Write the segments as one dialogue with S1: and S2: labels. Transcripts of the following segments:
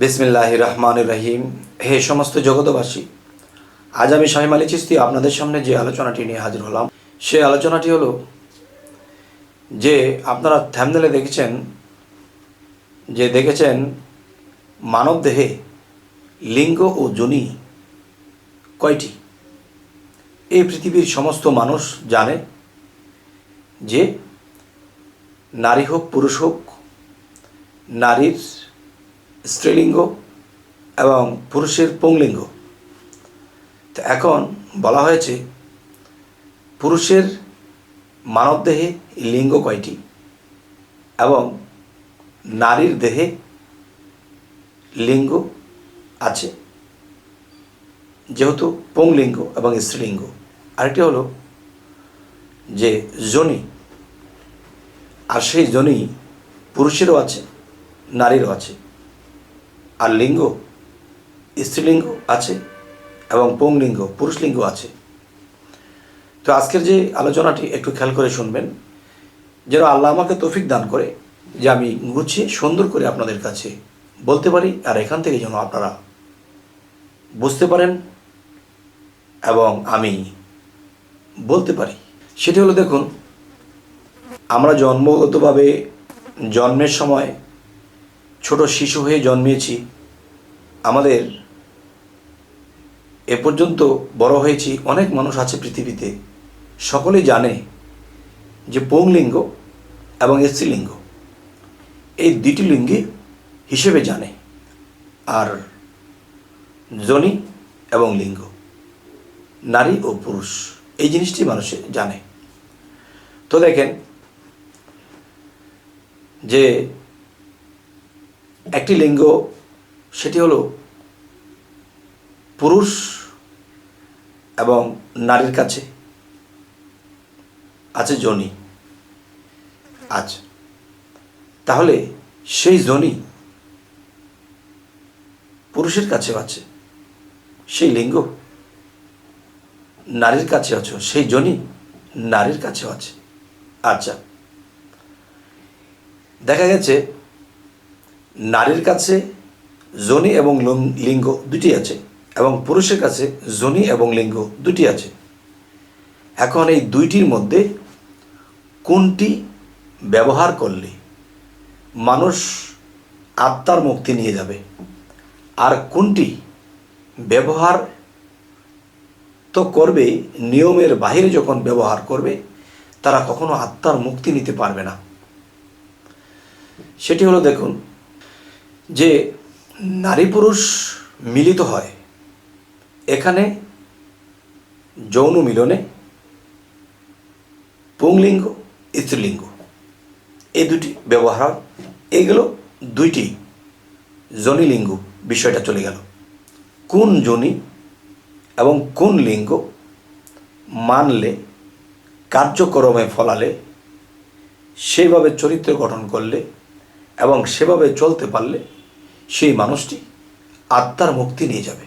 S1: বিসমিল্লাহ রহমান রহিম হে সমস্ত জগতবাসী আজ আমি শাহিম আলী চিস্তি আপনাদের সামনে যে আলোচনাটি নিয়ে হাজির হলাম, সে আলোচনাটি হলো যে আপনারা থ্যামনেলে দেখেছেন, যে দেখেছেন মানব দেহে লিঙ্গ ও যোনি কয়টি? এই পৃথিবীর সমস্ত মানুষ জানে যে নারী হোক, পুরুষ হোক, নারীর স্ত্রীলিঙ্গ এবং পুরুষের পুংলিঙ্গ। তো এখন বলা হয়েছে, পুরুষের মানবদেহে লিঙ্গ কয়টি এবং নারীর দেহে লিঙ্গ আছে? যেহেতু পুংলিঙ্গ এবং স্ত্রীলিঙ্গ। আরেকটি হলো যে যোনি আর সেই জনি পুরুষেরও আছে, নারীরও আছে। আর লিঙ্গ, স্ত্রীলিঙ্গ আছে এবং পুংলিঙ্গ পুরুষলিঙ্গ আছে। তো আজকের যে আলোচনাটি একটু খেয়াল করে শুনবেন, যেন আল্লাহ আমাকে তৌফিক দান করে যে আমি গুছিয়ে, সুন্দর করে আপনাদের কাছে বলতে পারি আর এখান থেকে যেন আপনারা বুঝতে পারেন এবং আমি বলতে পারি। সেটি হলো দেখুন, আমরা জন্মগতভাবে জন্মের সময় ছোট শিশু হয়ে জন্মিয়েছি। আমাদের এ পর্যন্ত বড় হয়েছি অনেক মানুষ আছে পৃথিবীতে। সকলেই জানে যে পুংলিঙ্গ এবং স্ত্রীলিঙ্গ এই দুটি লিঙ্গে হিসেবে জানে আর জনি এবং লিঙ্গ, নারী ও পুরুষ, এই জিনিসটি মানুষে জানে। তো দেখেন যে একটি লিঙ্গ, সেটি হলো পুরুষ এবং নারীর কাছে। আছে জনি। আচ্ছা তাহলে সেই জনি পুরুষের কাছেও আছে, সেই লিঙ্গ নারীর কাছে আছে, সেই জনি নারীর কাছেও আছে। আচ্ছা। দেখা গেছে নারীর কাছে জনি এবং লিঙ্গ দুটি আছে এবং পুরুষের কাছে জনি এবং লিঙ্গ দুটি আছে। এখন এই দুইটির মধ্যে কোনটি ব্যবহার করলে মানুষ আত্মার মুক্তি নিয়ে যাবে আর কোনটি ব্যবহার তো করবে, নিয়মের বাইরে যখন ব্যবহার করবে, তারা কখনো আত্মার মুক্তি নিতে পারবে না। সেটি হলো দেখুন যে নারী পুরুষ মিলিত হয়, এখানে যৌন মিলনে পুংলিঙ্গ, স্ত্রীলিঙ্গ, এই দুটি ব্যবহার এগুলো দুইটি জনিলিঙ্গ বিষয়টা চলে গেল। কোন জনি এবং কোন লিঙ্গ মানলে, কার্যক্রমে ফলালে, সেভাবে চরিত্র গঠন করলে এবং সেভাবে চলতে পারলে সেই মানুষটি আত্মার মুক্তি নিয়ে যাবে।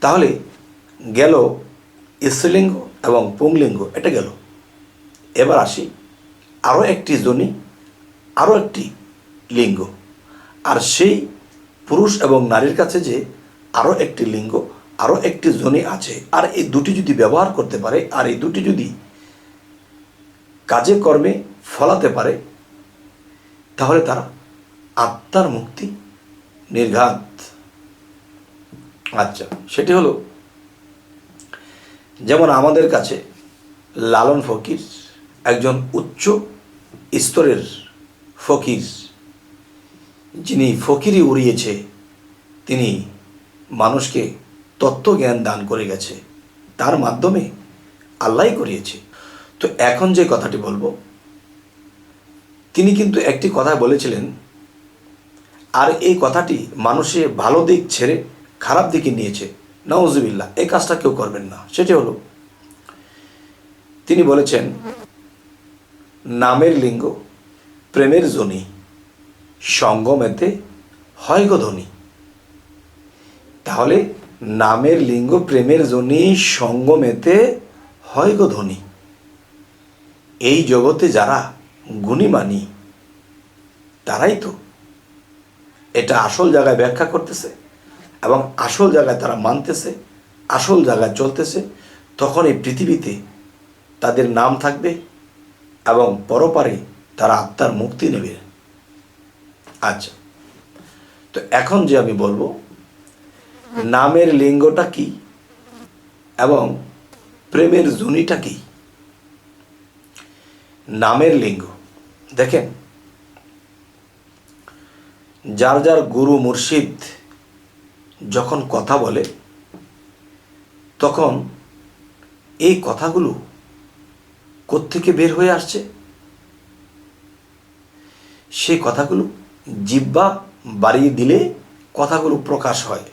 S1: তাহলে গেল স্ত্রীলিঙ্গ এবং পুংলিঙ্গ, এটা গেল। এবার আসি আরও একটি জনি, আরও একটি লিঙ্গ। আর সেই পুরুষ এবং নারীর কাছে যে আরও একটি লিঙ্গ, আরও একটি জনি আছে। আর এই দুটি যদি ব্যবহার করতে পারে, আর এই দুটি যদি কাজে কর্মে ফলাতে পারে তাহলে তারা আত্মার মুক্তি নির্ঘাত। আচ্ছা সেটি হলো, যেমন আমাদের কাছে লালন ফকির একজন উচ্চ স্তরের ফকির, যিনি ফকিরই উড়িয়েছে, তিনি মানুষকে তত্ত্বজ্ঞান দান করে গেছে, তার মাধ্যমে আল্লাহ করিয়েছে। তো এখন যে কথাটি বলব তিনি কিন্তু একটি কথা বলেছিলেন, আর এই কথাটি মানুষে ভালো দিক ছেড়ে খারাপ দিকে নিয়েছে। নওয়াজবিল্লা এই কাজটা কেউ করবেন না। সেটি হলো, তিনি বলেছেন, নামের লিঙ্গ, প্রেমের জনি সঙ্গমেতে হয় গো ধ্বনি। তাহলে নামের লিঙ্গ, প্রেমের জনি সঙ্গমেতে হয় গো ধ্বনি। এই জগতে যারা গুণীমানী তারাই তো। এটা আসল জায়গায় ব্যাখ্যা করতেছে এবং আসল জায়গায় তারা মানতেছে, আসল জায়গায় চলতেছে তখন এই পৃথিবীতে তাদের নাম থাকবে এবং পরপারে তারা আত্মার মুক্তি নেবে। আচ্ছা তো এখন যে আমি বলব, নামের লিঙ্গটা কি এবং প্রেমের জুনিটা কি? নামের লিঙ্গ। দেখেন, যার যার গুরু মুর্শিদ যখন কথা বলে, তখন এই কথাগুলো কোত্থেকে বের হয়ে আসছে? সেই কথাগুলো জিব্বা বাড়িয়ে দিলে কথাগুলো প্রকাশ হয়।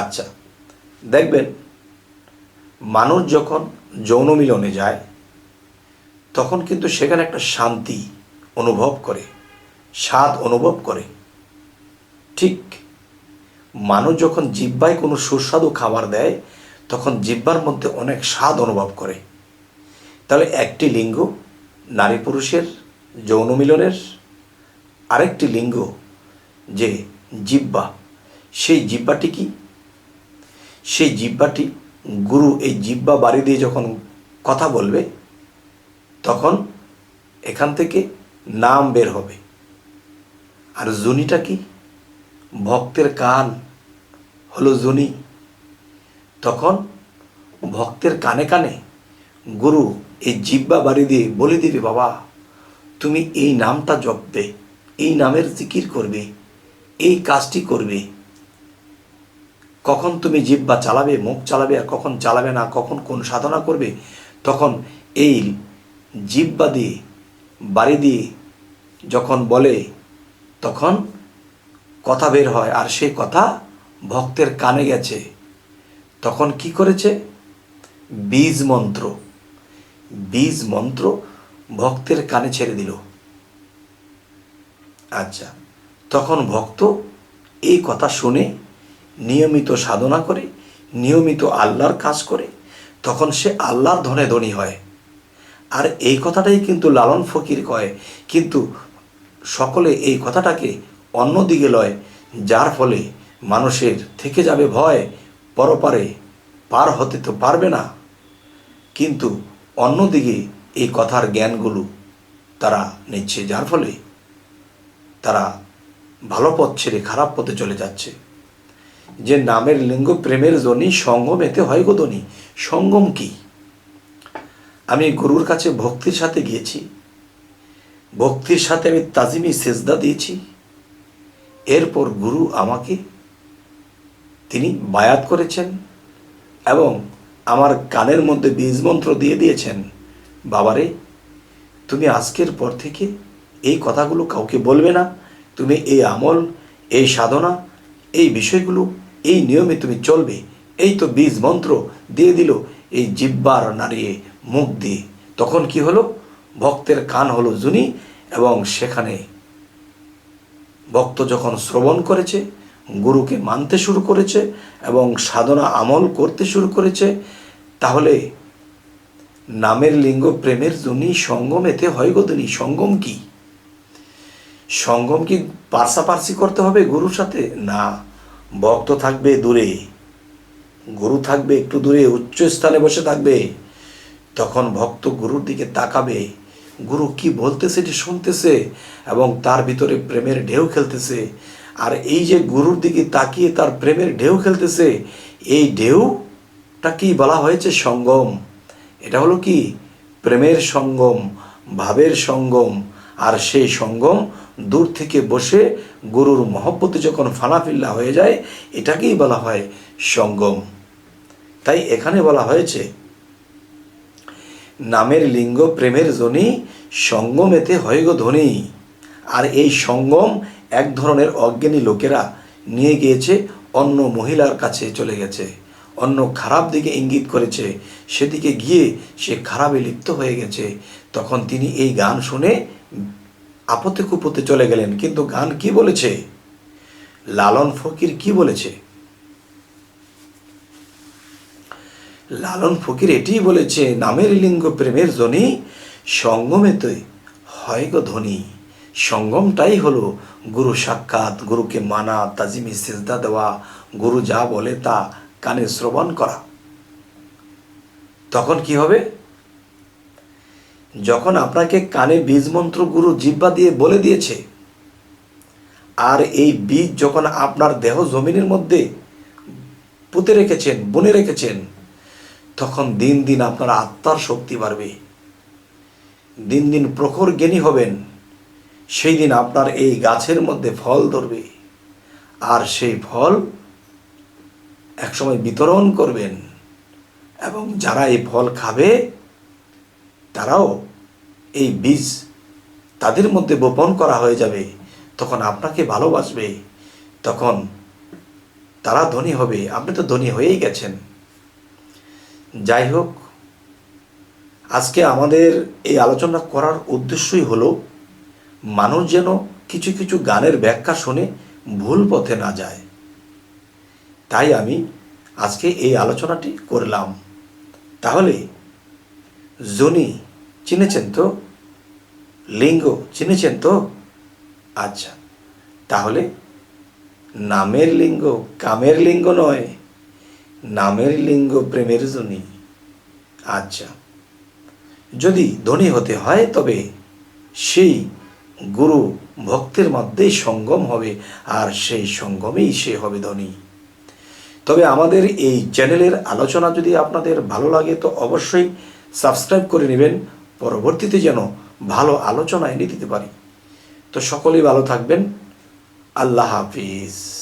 S1: আচ্ছা দেখবেন, মানুষ যখন যৌন মিলনে যায় তখন কিন্তু সেখানে একটা শান্তি অনুভব করে, স্বাদ অনুভব করে। ঠিক মানুষ যখন জিব্বায় কোনো সুস্বাদু খাবার দেয়, তখন জিব্বার মধ্যে অনেক স্বাদ অনুভব করে। তাহলে একটি লিঙ্গ নারী পুরুষের, যৌন মিলনের, আরেকটি লিঙ্গ যে জিব্বা, সেই জিব্বাটি কি? সেই জিব্বাটি গুরু এই জিব্বা বাড়ি দিয়ে যখন কথা বলবে তখন এখান থেকে নাম বের হবে। আর জুনিটা কি? ভক্তের কান হলো জুনি। তখন ভক্তের কানে কানে গুরু এই জিব্বা বাড়ি দিয়ে বলে দিবে, বাবা, তুমি এই নামটা জপবে, এই নামের জিকির করবে, এই কাজটি করবে। কখন তুমি জিব্বা চালাবে, মুখ চালাবে আর কখন চালাবে না, কখন কোন সাধনা করবে, তখন এই জিব্বা দিয়ে বাড়ি দিয়ে যখন বলে, তখন কথা বের হয় আর সেই কথা ভক্তের কানে গেছে। তখন কি করেছে? বীজ মন্ত্র। বীজ মন্ত্র ভক্তের কানে ছেড়ে দিল। আচ্ছা তখন ভক্ত এই কথা শুনে নিয়মিত সাধনা করে, নিয়মিত আল্লাহর কাজ করে, তখন সে আল্লাহর ধনে ধনী হয়। আর এই কথাটাই কিন্তু লালন ফকির কয়। কিন্তু সকলে এই কথাটাকে অন্যদিকে লয়, যার ফলে মানুষের থেকে যাবে ভয়, পরপারে পার হতে তো পারবে না। কিন্তু অন্যদিকে এই কথার জ্ঞানগুলো তারা নিচ্ছে, যার ফলে তারা ভালো পথ ছেড়ে খারাপ পথে চলে যাচ্ছে। যে নামের লিঙ্গ প্রেমের জনি সঙ্গম এতে হয় গো ধ্বনি। সঙ্গম কি? আমি গুরুর কাছে ভক্তির সাথে গিয়েছি। ভক্তির সাথে আমি তাজিমি সেজদা দিয়েছি। এরপর গুরু আমাকে, তিনি বায়াত করেছেন এবং আমার কানের মধ্যে বীজ মন্ত্র দিয়ে দিয়েছেন, বাবারে, তুমি আজকের পর থেকে এই কথাগুলো কাউকে বলবে না। তুমি এই আমল, এই সাধনা, এই বিষয়গুলো, এই নিয়মে তুমি চলবে। এই তো বীজ মন্ত্র দিয়ে দিল এই জিব্বার নাড়িয়ে মুখ দিয়ে তখন কি হলো? ভক্তের কান হলো জুনি এবং সেখানে ভক্ত যখন শ্রবণ করেছে, গুরুকে মানতে শুরু করেছে এবং সাধনা আমল করতে শুরু করেছে, তাহলে নামের লিঙ্গ প্রেমের জন্যই সঙ্গম এতে হয় গদনী সঙ্গম কি? সঙ্গম কি পার্সাপার্সি করতে হবে গুরুর সাথে? না। ভক্ত থাকবে দূরে। গুরু থাকবে একটু দূরে উচ্চ স্থানে বসে থাকবে। তখন ভক্ত গুরুর দিকে তাকাবে, গুরু কি বলতেছে এটি শুনতেছে? এবং তার ভিতরে প্রেমের ঢেউ খেলতেছে। আর এই যে গুরুর দিকে তাকিয়ে তার প্রেমের ঢেউ খেলতেছে, এই ঢেউটা কি বলা হয়েছে সঙ্গম? এটা হলো কি? প্রেমের সঙ্গম, ভাবের সঙ্গম। আর সেই সঙ্গম দূর থেকে বসে গুরুর মহব্বতে যখন ফানাফিল্লা হয়ে যায়, এটাকেই বলা হয় সঙ্গম। তাই এখানে বলা হয়েছে নামের লিঙ্গ প্রেমের জনি সঙ্গমেতে হয় গো ধ্বনি। আর এই সঙ্গম এক ধরনের অজ্ঞানী লোকেরা নিয়ে গিয়েছে, অন্য মহিলার কাছে চলে গেছে, অন্য খারাপ দিকে ইঙ্গিত করেছে। সেদিকে গিয়ে সে খারাপে লিপ্ত হয়ে গেছে। তখন তিনি এই গান শুনে আপতে কুপতে চলে গেলেন। কিন্তু গান কি বলেছে? লালন ফকির কি বলেছে? লালন ফকির এটিই বলেছে, নামের লিঙ্গ প্রেমের জনি সঙ্গমেতই হয় গো ধ্বনি। সঙ্গমটাই হলো গুরু সাক্ষাৎ, গুরুকে মানা, তাজিমি সিজদা দেওয়া, গুরু যা বলে তা কানে শ্রবণ করা। তখন কি হবে? যখন আপনাকে কানে বীজ মন্ত্র গুরু জিব্বা দিয়ে বলে দিয়েছে, আর এই বীজ যখন আপনার দেহ জমিনের মধ্যে পুঁতে রেখেছেন, বনে রেখেছেন তখন দিন দিন আপনার আত্মার শক্তি বাড়বে। দিন দিন প্রখর জ্ঞানী হবেন। সেই দিন আপনার এই গাছের মধ্যে ফল ধরবে। আর সেই ফল একসময় বিতরণ করবেন। এবং যারা এই ফল খাবে, তারাও এই বীজ তাদের মধ্যে বপন করা হয়ে যাবে। তখন আপনাকে ভালোবাসবে। তখন তারা ধনী হবে। আপনি তো ধনী হয়েই গেছেন। যাই হোক, আজকে আমাদের এই আলোচনা করার উদ্দেশ্যই হলো, মানুষ যেন কিছু কিছু গানের ব্যাখ্যা শুনে ভুল পথে না যায়। তাই আমি আজকে এই আলোচনাটি করলাম। তাহলে, জনি চিনেছেন তো? লিঙ্গ চিনেছেন তো? আচ্ছা তাহলে নামের লিঙ্গ কামের লিঙ্গ নয়। নামের লিঙ্গ প্রেমের জনি আচ্ছা। যদি ধনী হতে হয়, তবে সেই গুরু ভক্তের মধ্যেই সঙ্গম হবে, আর সেই সঙ্গমেই সে হবে ধনী তবে আমাদের এই চ্যানেলের আলোচনা যদি আপনাদের ভালো লাগে, তো অবশ্যই সাবস্ক্রাইব করে নেবেন। পরবর্তীতে যেন ভালো আলোচনা এনে দিতে পারি। তো সকলেই ভালো থাকবেন। আল্লাহ হাফিজ।